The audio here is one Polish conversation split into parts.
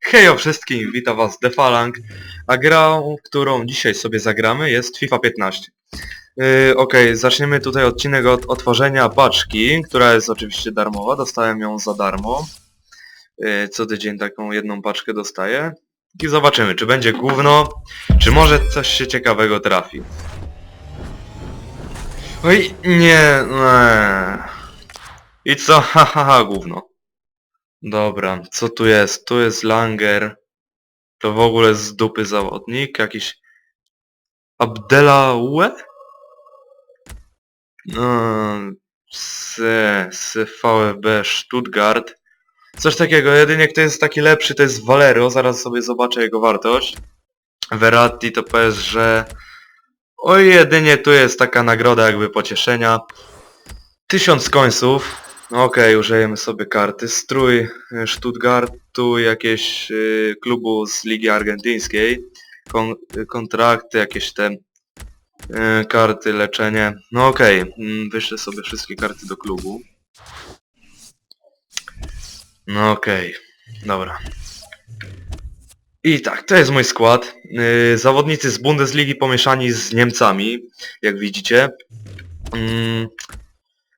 Hejo wszystkim, witam was Defalang, a grą, którą dzisiaj sobie zagramy jest FIFA 15. Yy, Okej, zaczniemy tutaj odcinek od otworzenia paczki, która jest oczywiście darmowa, dostałem ją za darmo. Yy, co tydzień taką jedną paczkę dostaję. I zobaczymy, czy będzie gówno, czy może coś się ciekawego trafi. Oj, nie, nie. I co? Ha, ha, ha, gówno. Dobra, co tu jest? Tu jest Langer. To w ogóle z dupy zawodnik. Jakiś... Abdelaue? No... Z, z VfB Stuttgart. Coś takiego, jedynie kto jest taki lepszy to jest Valero, zaraz sobie zobaczę jego wartość. Verratti to PSG. Oj, jedynie tu jest taka nagroda jakby pocieszenia. Tysiąc końców. Okej, użyjemy sobie karty. Strój y, Stuttgartu, jakieś y, klubu z Ligi Argentyńskiej. Kon y, kontrakty, jakieś te y, karty, leczenie. No okej, mm, wyślę sobie wszystkie karty do klubu. No okej, dobra. I tak, to jest mój skład. Y, zawodnicy z Bundesligi pomieszani z Niemcami, jak widzicie. Mm,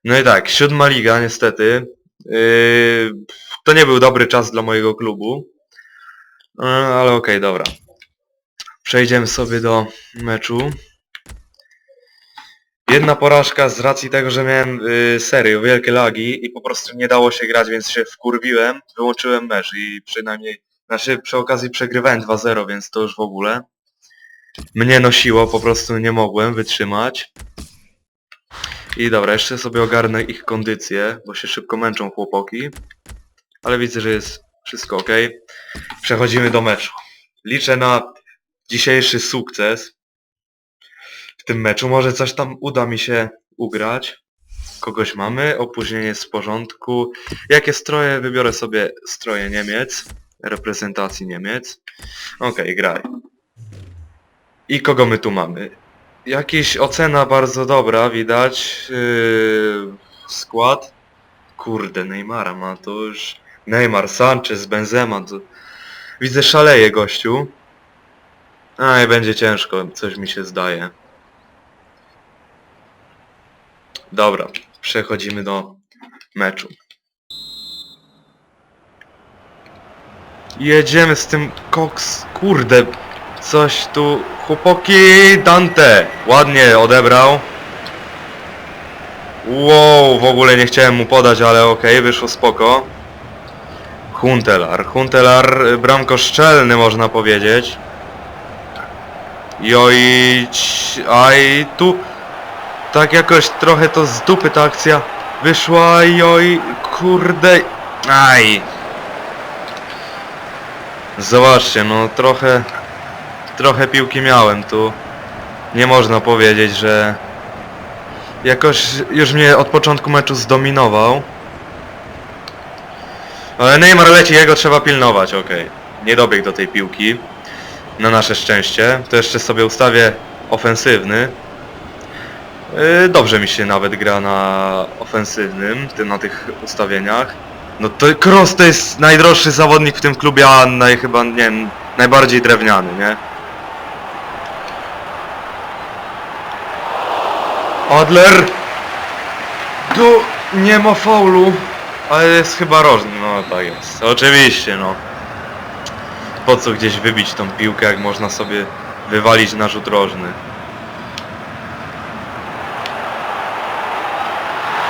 no i tak, siódma liga niestety. Yy, to nie był dobry czas dla mojego klubu. Yy, ale okej, dobra. Przejdziemy sobie do meczu. Jedna porażka z racji tego, że miałem yy, serio wielkie lagi i po prostu nie dało się grać, więc się wkurwiłem, wyłączyłem mecz i przynajmniej, znaczy przy okazji przegrywałem 2-0, więc to już w ogóle mnie nosiło, po prostu nie mogłem wytrzymać. I dobra, jeszcze sobie ogarnę ich kondycję, bo się szybko męczą chłopaki. Ale widzę, że jest wszystko ok. Przechodzimy do meczu. Liczę na dzisiejszy sukces w tym meczu. Może coś tam uda mi się ugrać. Kogoś mamy, opóźnienie w porządku. Jakie stroje? Wybiorę sobie stroje Niemiec, reprezentacji Niemiec. Okej, graj. I kogo my tu mamy? Jakiś ocena bardzo dobra, widać. Yy, skład. Kurde, Neymara ma to już. Neymar, Sanchez, Benzema. To... Widzę szaleje gościu. A i będzie ciężko, coś mi się zdaje. Dobra, przechodzimy do meczu. Jedziemy z tym koks... Kurde, coś tu... Chłopaki, Dante! Ładnie odebrał. Wow, w ogóle nie chciałem mu podać, ale okej, wyszło spoko. Huntelar. Huntelar, y, bramkoszczelny można powiedzieć. Joić... Aj, tu... Tak jakoś trochę to z dupy ta akcja wyszła, joj, kurde... Aj! Zobaczcie, no trochę... Trochę piłki miałem tu. Nie można powiedzieć, że... Jakoś już mnie od początku meczu zdominował. Ale Neymar leci, jego trzeba pilnować, okej. Nie dobiegł do tej piłki. Na nasze szczęście. To jeszcze sobie ustawię ofensywny. Yy, Dobrze mi się nawet gra na ofensywnym, na tych ustawieniach. No to Kroos to jest najdroższy zawodnik w tym klubie, a naj, chyba, nie wiem, najbardziej drewniany, nie? Adler! Tu nie ma faulu, ale jest chyba rożny, no tak jest. Oczywiście, no. Po co gdzieś wybić tą piłkę, jak można sobie wywalić na rzut rożny?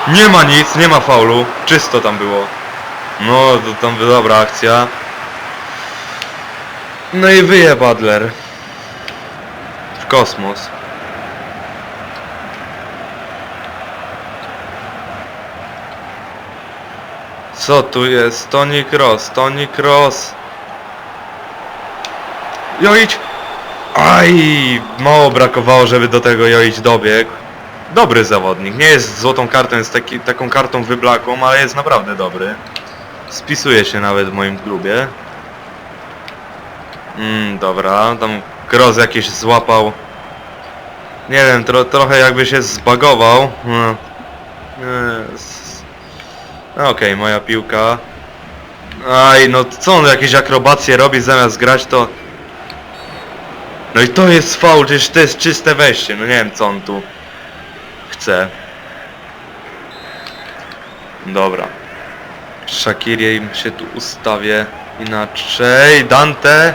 Nie ma nic, nie ma faulu. Czysto tam było. No, to tam dobra akcja. No i wyje Adler. W kosmos. Co tu jest? Tony Cross, Tony Cross. Joić! Aj! Mało brakowało, żeby do tego Joić dobiegł. Dobry zawodnik. Nie jest złotą kartą, jest taki, taką kartą wyblakłą, ale jest naprawdę dobry. Spisuje się nawet w moim klubie. Mm, dobra, tam Kroos jakiś złapał. Nie wiem, tro, trochę jakby się zbagował. Hmm. Okej, moja piłka. Aj, no co on jakieś akrobacje robi zamiast grać to... No i to jest faul, przecież to jest czyste wejście, no nie wiem co on tu chce. Dobra. Shakiri się tu ustawię inaczej. Dante!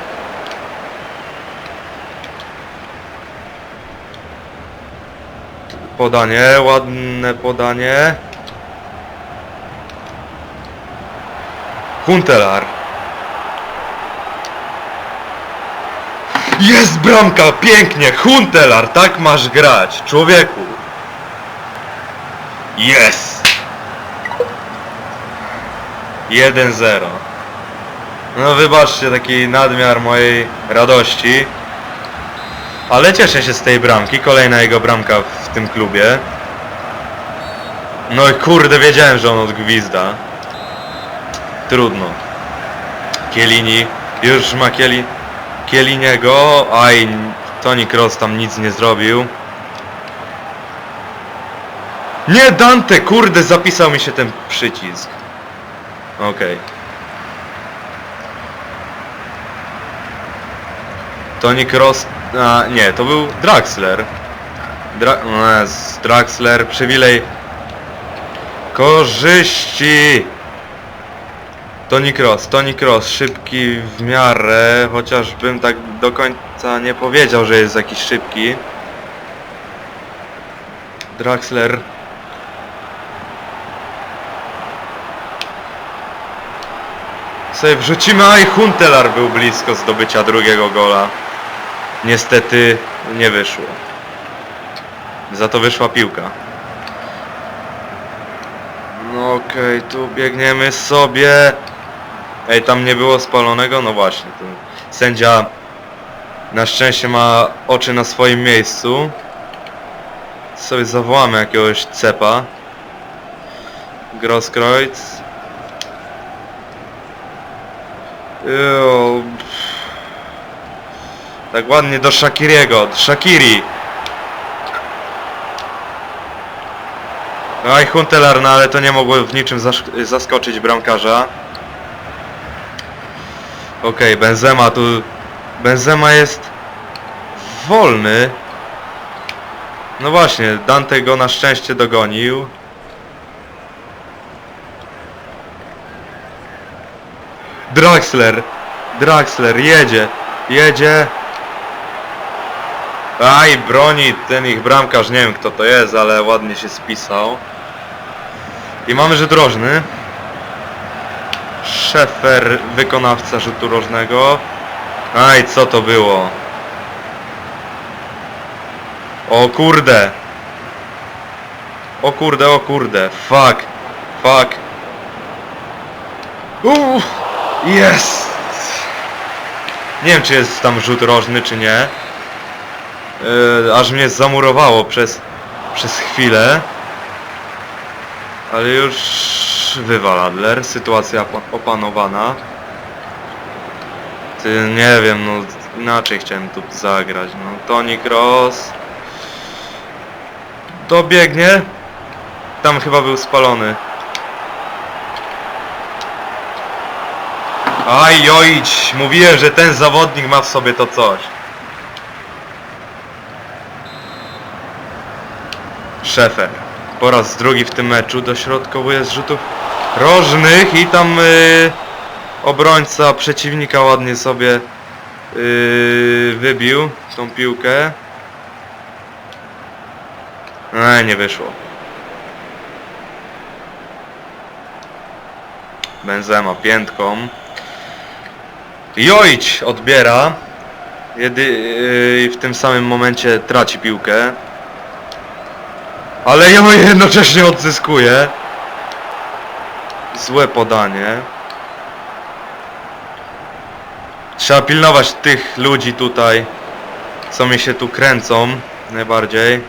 Podanie, ładne podanie. Huntelar. Jest bramka, pięknie, Huntelar, tak masz grać, człowieku. Jest. 1-0. No wybaczcie taki nadmiar mojej radości. Ale cieszę się z tej bramki, kolejna jego bramka w tym klubie. No i kurde, wiedziałem, że on odgwizda. Trudno. Kielini, już ma Kieli... Kieliniego, aj, Toni Kroos tam nic nie zrobił. Nie, Dante, kurde, zapisał mi się ten przycisk. Okej. Toni Kroos... A, nie, to był Draxler. Dra... Draxler, przywilej... Korzyści! Toni Kroos, Toni Kroos, szybki w miarę, chociaż bym tak do końca nie powiedział, że jest jakiś szybki. Draxler. Sobie wrzucimy, a i Huntelar był blisko zdobycia drugiego gola. Niestety nie wyszło. Za to wyszła piłka. No okej, tu biegniemy sobie. Ej, tam nie było spalonego? No właśnie. To sędzia na szczęście ma oczy na swoim miejscu. Sobie zawołamy jakiegoś cepa. Grosskreutz. Tak ładnie do Shakiriego. Shakiri. Aj, Huntelar, no ale to nie mogło w niczym zaskoczyć bramkarza. Okej, Benzema tu... Benzema jest... wolny. No właśnie, Dante go na szczęście dogonił. Draxler! Draxler, jedzie! Jedzie! Aj, broni ten ich bramkarz, nie wiem kto to jest, ale ładnie się spisał. I mamy rzut rożny. Szefer, wykonawca rzutu rożnego. Aj, co to było? O kurde! O kurde, o kurde, fuck, fuck. Uuu, jest! Nie wiem czy jest tam rzut rożny czy nie. Yy, aż mnie zamurowało przez, przez chwilę. Ale już wywal Adler, sytuacja opa- opanowana. Ty nie wiem, no inaczej chciałem tu zagrać. No Toni Cross dobiegnie. Tam chyba był spalony. Aj, ojć, mówiłem, że ten zawodnik ma w sobie to coś. Szefer. Po raz drugi w tym meczu dośrodkowuje z rzutów rożnych i tam yy, obrońca przeciwnika ładnie sobie yy, wybił tą piłkę. No nie wyszło. Benzema piętką. Jojć odbiera. Jedy, yy, w tym samym momencie traci piłkę. Ale ją jednocześnie odzyskuje. Złe podanie. Trzeba pilnować tych ludzi tutaj, co mi się tu kręcą najbardziej.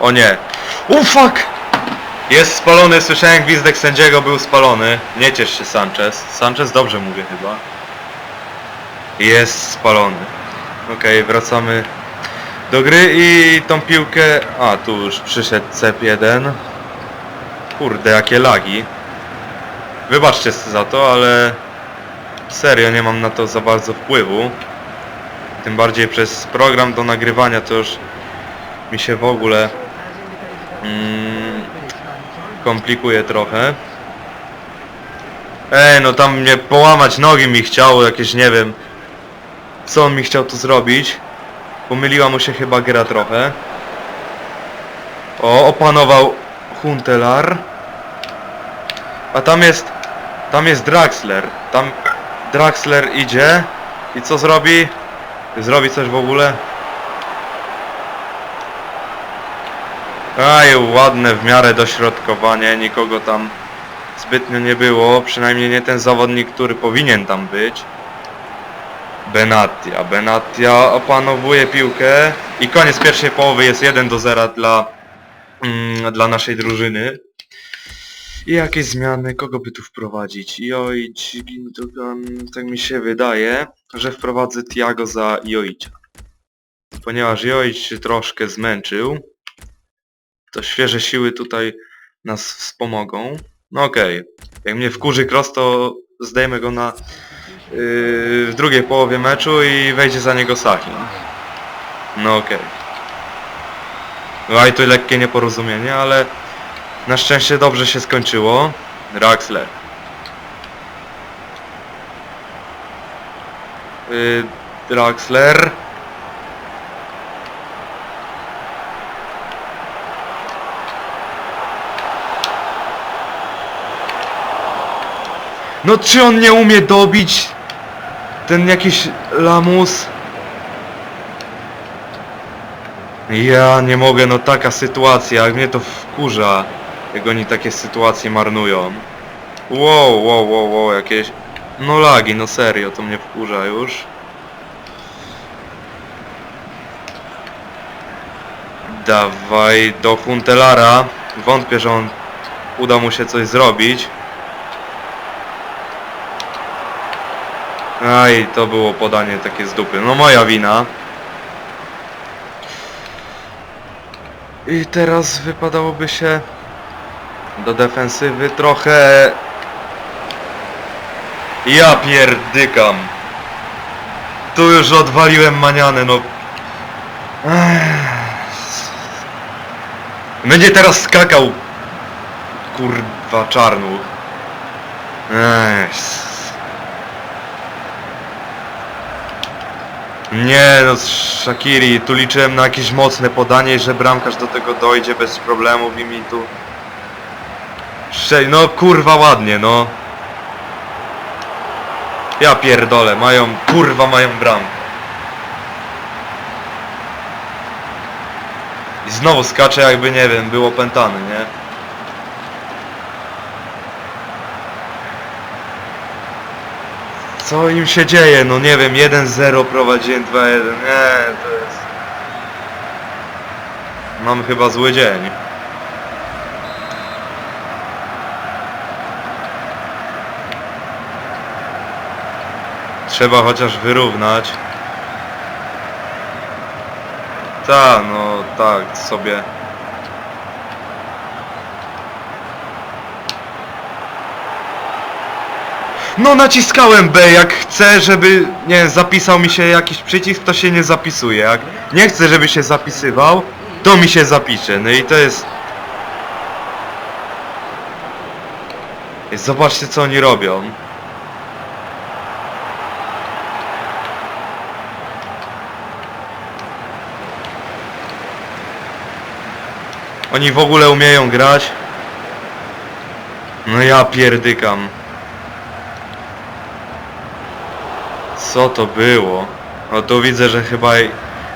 O nie. U fuck! Jest spalony, słyszałem gwizdek sędziego, był spalony. Nie ciesz się Sanchez. Sanchez dobrze mówię chyba. Jest spalony. Okej, wracamy do gry i tą piłkę... A, tu już przyszedł CEP1. Kurde, jakie lagi. Wybaczcie za to, ale serio nie mam na to za bardzo wpływu. Tym bardziej przez program do nagrywania to już mi się w ogóle mm, komplikuje trochę. Ej, no tam mnie połamać nogi mi chciał, jakieś nie wiem co on mi chciał tu zrobić. Pomyliła mu się chyba gra trochę. O, opanował Huntelar. A tam jest... Tam jest Draxler. Tam Draxler idzie. I co zrobi? Zrobi coś w ogóle? Aj, ładne w miarę dośrodkowanie. Nikogo tam zbytnio nie było. Przynajmniej nie ten zawodnik, który powinien tam być. Benatia. Benatia opanowuje piłkę. I koniec pierwszej połowy jest 1 do 0 dla, mm, dla naszej drużyny. I jakieś zmiany, kogo by tu wprowadzić? Joic, Gindogan, tak mi się wydaje, że wprowadzę Tiago za Joicia. Ponieważ Joic się troszkę zmęczył, to świeże siły tutaj nas wspomogą. No okej, jak mnie wkurzy cross, to zdejmę go na w drugiej połowie meczu i wejdzie za niego Sahin. No okej. Okay. tu lekkie nieporozumienie, ale na szczęście dobrze się skończyło. Draxler. Yy, Draxler. No czy on nie umie dobić? Ten jakiś lamus. Ja nie mogę, no taka sytuacja, jak mnie to wkurza, jak oni takie sytuacje marnują. Wow, wow, wow, wow, jakieś... No lagi, no serio, to mnie wkurza już. Dawaj do Huntelara. Wątpię, że on uda mu się coś zrobić. Aj, to było podanie takie z dupy. No moja wina. I teraz wypadałoby się do defensywy trochę... Ja pierdykam. Tu już odwaliłem manianę, no. Będzie teraz skakał. Kurwa czarnuch. Ech. Nie no, Shakiri, tu liczyłem na jakieś mocne podanie, że bramkarz do tego dojdzie bez problemów i mi tu... Sze- No kurwa ładnie, no. Ja pierdolę, mają, kurwa mają bramkę. I znowu skacze jakby, nie wiem, był opętany, nie? Co im się dzieje? No nie wiem, 1-0 prowadziłem 2-1. Nie, to jest... Mam chyba zły dzień. Trzeba chociaż wyrównać. Ta, no tak, sobie... No naciskałem B, jak chcę, żeby, nie wiem, zapisał mi się jakiś przycisk, to się nie zapisuje. Jak nie chcę, żeby się zapisywał, to mi się zapisze. No i to jest... Zobaczcie co oni robią. Oni w ogóle umieją grać. No ja pierdykam. Co to było? No tu widzę, że chyba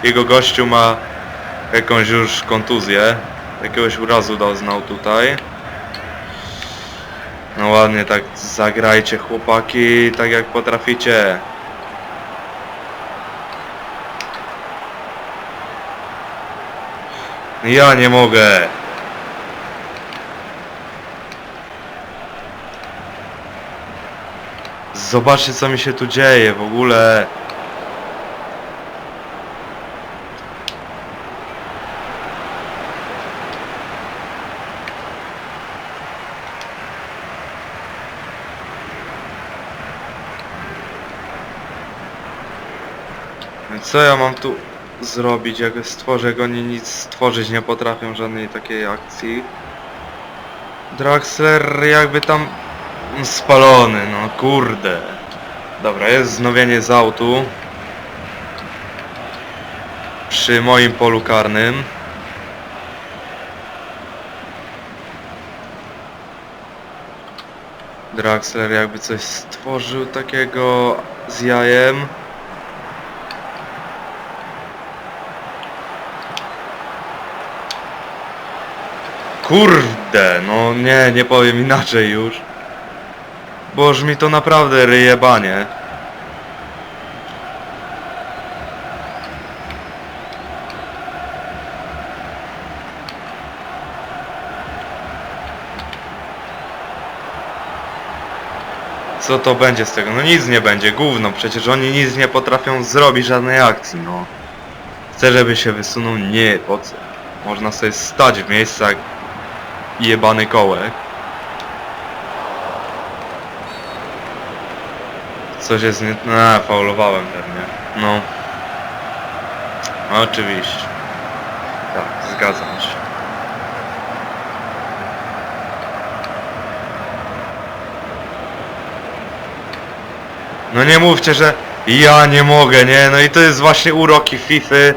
jego gościu ma jakąś już kontuzję. Jakiegoś urazu doznał tutaj. No ładnie tak zagrajcie chłopaki, tak jak potraficie. Ja nie mogę. Zobaczcie co mi się tu dzieje w ogóle. Co ja mam tu zrobić, jak stworzę go, nie nic stworzyć nie potrafią żadnej takiej akcji. Draxler jakby tam spalony, no kurde. Dobra, jest wznowienie z autu. Przy moim polu karnym. Draxler jakby coś stworzył takiego z jajem. Kurde, no nie, nie powiem inaczej już. Boż mi to naprawdę ryje banie. Co to będzie z tego? No nic nie będzie, gówno, przecież oni nic nie potrafią zrobić, żadnej akcji, no. Chcę, żeby się wysunął? Nie, po co? Można sobie stać w miejscach jebany kołek. Coś jest nie... No, faulowałem pewnie. No. Oczywiście. Tak, zgadzam się. No nie mówcie, że ja nie mogę, nie? No i to jest właśnie uroki Fify.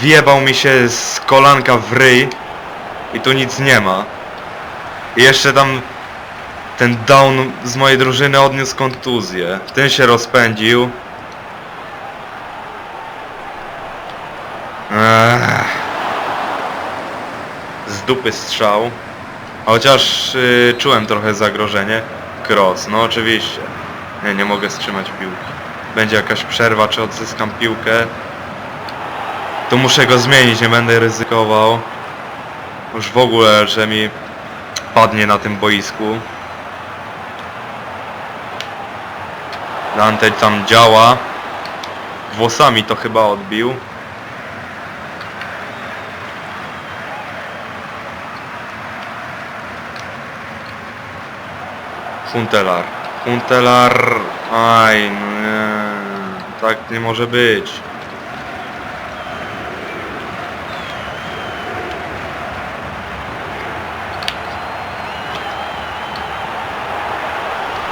Wjebał mi się z kolanka w ryj. I tu nic nie ma. I jeszcze tam ten down z mojej drużyny odniósł kontuzję. Ten się rozpędził. Ech. Z dupy strzał. Chociaż y, czułem trochę zagrożenie. Cross, no oczywiście. Nie, nie mogę wstrzymać piłki. Będzie jakaś przerwa, czy odzyskam piłkę. To muszę go zmienić, nie będę ryzykował. Już w ogóle, że mi padnie na tym boisku. Dante tam działa. Włosami to chyba odbił. Huntelar. Huntelar... Aj, no nie. Tak nie może być.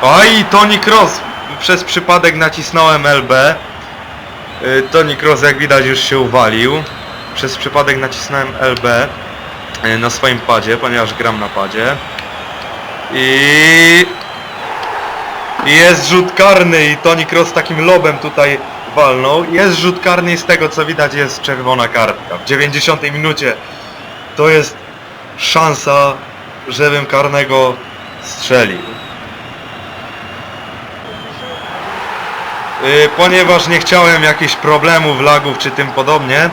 Oj, Tony Cross! Przez przypadek nacisnąłem LB. Y, Tony Cross jak widać już się uwalił. Przez przypadek nacisnąłem LB y, na swoim padzie, ponieważ gram na padzie. I... Jest rzut karny i Tony Cross takim lobem tutaj walnął. Jest rzut karny i z tego co widać jest czerwona kartka. W 90 minucie to jest szansa, żebym karnego strzelił. Ponieważ nie chciałem jakichś problemów, lagów czy tym podobnie,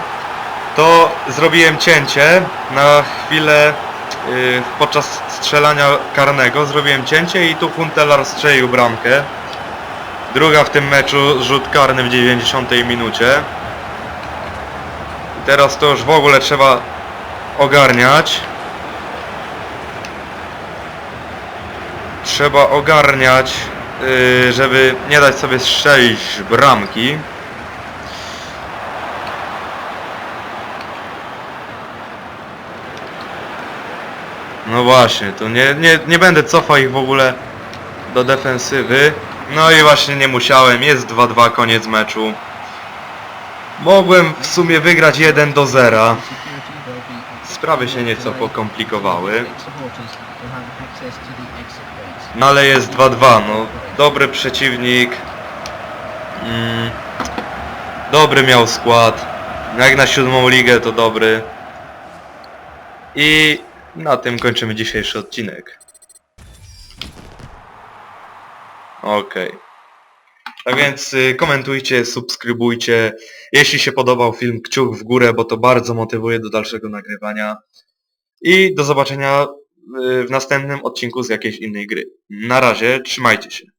to zrobiłem cięcie na chwilę y, podczas strzelania karnego. Zrobiłem cięcie i tu Huntelar strzelił bramkę. Druga w tym meczu, rzut karny w 90 minucie. Teraz to już w ogóle trzeba ogarniać. Trzeba ogarniać, żeby nie dać sobie strzelić bramki. No właśnie, to nie, nie, nie będę cofał ich w ogóle do defensywy. No i właśnie nie musiałem, jest 2-2 koniec meczu. Mogłem w sumie wygrać 1 do 0. Sprawy się nieco pokomplikowały. No ale jest 2-2, no dobry przeciwnik. Mm, dobry miał skład. Jak na siódmą ligę to dobry. I na tym kończymy dzisiejszy odcinek. Okej. Tak więc y, komentujcie, subskrybujcie. Jeśli się podobał film, kciuk w górę, bo to bardzo motywuje do dalszego nagrywania. I do zobaczenia y, w następnym odcinku z jakiejś innej gry. Na razie, trzymajcie się.